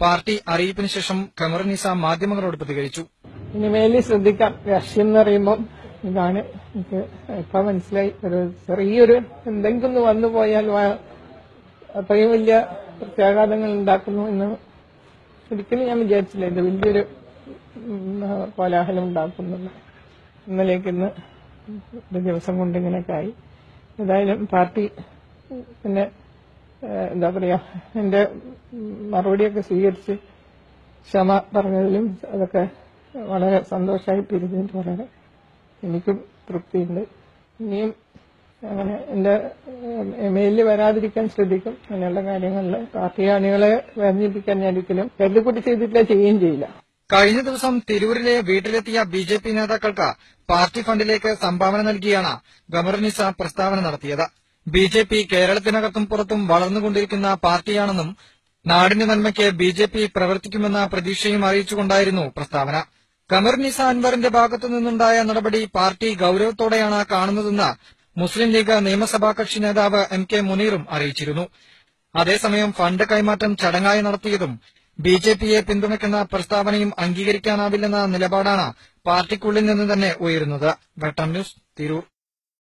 Party അറിയിപ്പിന് ശേഷം ഖമറുനിസ മാധ്യമങ്ങളോട് പ്രതികരിച്ചു. ഇനിമേലി ശ്രദ്ധിക്കാം. രാഷ്ട്രീയം എന്ന് പറയുമ്പോൾ ഇതാണ് എനിക്ക് ഇപ്പൊ മനസ്സിലായി. ഒരു ചെറിയൊരു എന്തെങ്കിലും വന്നു പോയാൽ അത്രയും വലിയ പ്രത്യാഘാതങ്ങൾ ഉണ്ടാക്കുന്നു എന്ന് ഒരിക്കലും ഞാൻ വിചാരിച്ചില്ല. ഇത് വലിയൊരു കോലാഹലം ഉണ്ടാക്കുന്നുണ്ട് ഇന്നലേക്ക് ഇന്ന് ഒരു ദിവസം കൊണ്ട് ഇങ്ങനെയൊക്കെ ആയി. ഏതായാലും പാർട്ടി പിന്നെ എന്താ പറയാ എന്റെ മറുപടിയൊക്കെ സ്വീകരിച്ച് ക്ഷമ പറഞ്ഞതിലും അതൊക്കെ വളരെ സന്തോഷമായി പിരിഞ്ഞതിൽ വളരെ എനിക്കും തൃപ്തിയുണ്ട്. ഇനിയും അങ്ങനെ എന്റെ മെയിലിൽ വരാതിരിക്കാൻ ശ്രദ്ധിക്കും. അങ്ങനെയുള്ള കാര്യങ്ങളിൽ പാർട്ടി അണികളെ വേദനിപ്പിക്കാൻ ഞാൻ ഒരിക്കലും കരുതിക്കുട്ടി ചെയ്തിട്ടില്ല ചെയ്യുകയും ചെയ്യില്ല. കഴിഞ്ഞ ദിവസം തിരൂരിലെ വീട്ടിലെത്തിയ ബി ജെ പി നേതാക്കൾക്ക് പാർട്ടി ഫണ്ടിലേക്ക് സംഭാവന നൽകിയാണ് ഗവർണിസ പ്രസ്താവന നടത്തിയത്. ബി ജെ പി കേരളത്തിനകത്തും പുറത്തും വളർന്നുകൊണ്ടിരിക്കുന്ന പാർട്ടിയാണെന്നും നാടിന്റെ നന്മയ്ക്ക് ബി ജെ പി പ്രവർത്തിക്കുമെന്ന പ്രതീക്ഷയും അറിയിച്ചുകൊണ്ടായിരുന്നു പ്രസ്താവന. ഖമറുനിസ അൻവറിന്റെ ഭാഗത്തു നിന്നുണ്ടായ നടപടി പാർട്ടി ഗൌരവത്തോടെയാണ് കാണുന്നതെന്ന് മുസ്ലിം ലീഗ് നിയമസഭാ കക്ഷി നേതാവ് എം കെ മുനീറും അറിയിച്ചിരുന്നു. അതേസമയം ഫണ്ട് കൈമാറ്റം ചടങ്ങായി നടത്തിയതും ബി ജെ പിയെ പിന്തുണയ്ക്കുന്ന പ്രസ്താവനയും അംഗീകരിക്കാനാവില്ലെന്ന നിലപാടാണ് പാർട്ടിക്കുള്ളിൽ നിന്ന് തന്നെ ഉയരുന്നത്. ന്യൂസ് തിരൂർ.